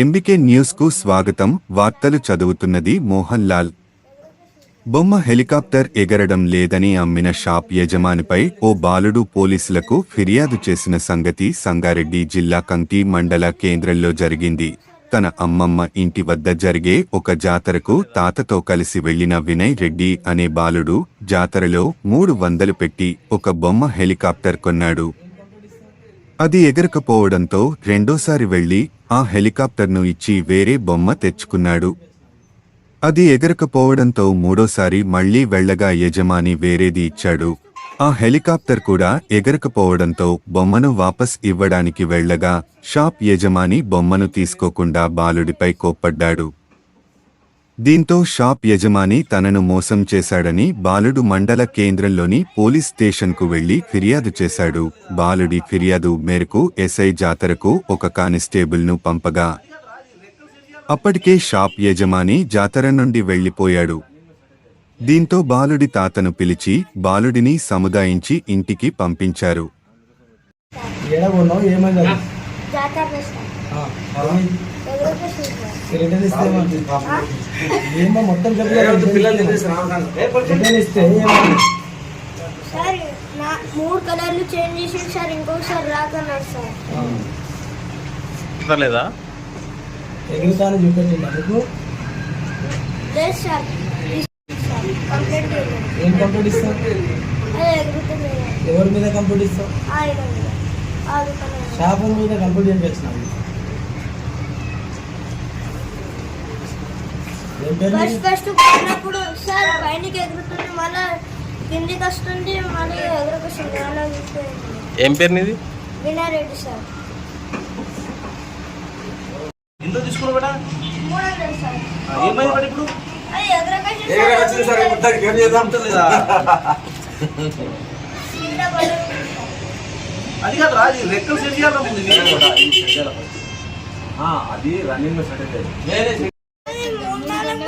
MBK న్యూస్కు స్వాగతం. వార్తలు చదువుతున్నది మోహన్ లాల్ బొమ్మ హెలికాప్టర్ ఎగరడం లేదని అమ్మిన షాప్ యజమానిపై ఓ బాలుడు పోలీసులకు ఫిర్యాదు చేసిన సంగతి సంగారెడ్డి జిల్లా కంకి మండల కేంద్రంలో జరిగింది. తన అమ్మమ్మ ఇంటి వద్ద జరిగే ఒక జాతరకు తాతతో కలిసి వెళ్ళిన వినయ్ రెడ్డి అనే బాలుడు జాతరలో మూడు వందలు పెట్టి ఒక బొమ్మ హెలికాప్టర్ కొన్నాడు. అది ఎగరకపోవడంతో రెండోసారి వెళ్ళి ఆ హెలికాప్టర్ను ఇచ్చి వేరే బొమ్మ తెచ్చుకున్నాడు. అది ఎగరకపోవడంతో మూడోసారి మళ్ళీ వెళ్ళగా యజమాని వేరేది ఇచ్చాడు. ఆ హెలికాప్టర్ కూడా ఎగరకపోవడంతో బొమ్మను వాపస్ ఇవ్వడానికి వెళ్ళగా షాప్ యజమాని బొమ్మను తీసుకోకుండా బాలుడిపై కోప్పడ్డాడు. దీంతో షాప్ యజమాని తనను మోసం చేశాడని బాలుడు మండల కేంద్రంలోని పోలీస్ స్టేషన్కు వెళ్ళి ఫిర్యాదు చేశాడు. బాలుడి ఫిర్యాదు మేరకు ఎస్ఐ జాతరకు ఒక కానిస్టేబుల్ను పంపగా అప్పటికే షాప్ యజమాని జాతర నుండి వెళ్ళిపోయాడు దీంతో బాలుడి తాతను పిలిచి బాలుడిని సముదాయించి ఇంటికి పంపించారు. ఏమైంది రిటర్న్ ఇస్తే? ఏమో మొత్తం రిటర్న్ ఇస్తే? సార్ నా మూడు కలర్లు చేంజ్ చేసి సార్ ఇంకొకసారి రాకన్నారు సార్? లేదా ఎగురుతాను చూపెట్టింది. అందుకు లేదు సార్. తీసుకోండి సార్ కంప్లైంట్ చేయండి ఏం కంప్లీట్ ఇస్తావు? ఎవరి మీద కంప్లీట్ ఇస్తావు? ఆరు ఆరు కలర్ షాప్ మీద కంప్లీట్ ఏం ఫస్ట్? ఫస్ట్ సార్ పైనకి ఎగురుతుంది మళ్ళీ కిందికి వస్తుంది మళ్ళీ ఎగురుకొస్తుంది అలా చూస్తుంది ఏం పేరు నీది వినారెడ్డి సార్. ఇంట్లో తీసుకున్నా బేటా మూడు వందలు సార్ ఏమైంది బేట ఇప్పుడు? అది ఎగురకొచ్చింది ఏ సార్. మొత్తానికి ఏం చేద్దాం? లేదా సీదా పడుతుంది సార్. అది కాదు రెక్కలు సెట్ చేయాలి ముందు అది రన్నింగ్లో సెట్ అయితే మూడు నాలుగు మంది చేంజ్ చేస్తుంది అది ఎగురకొచ్చింది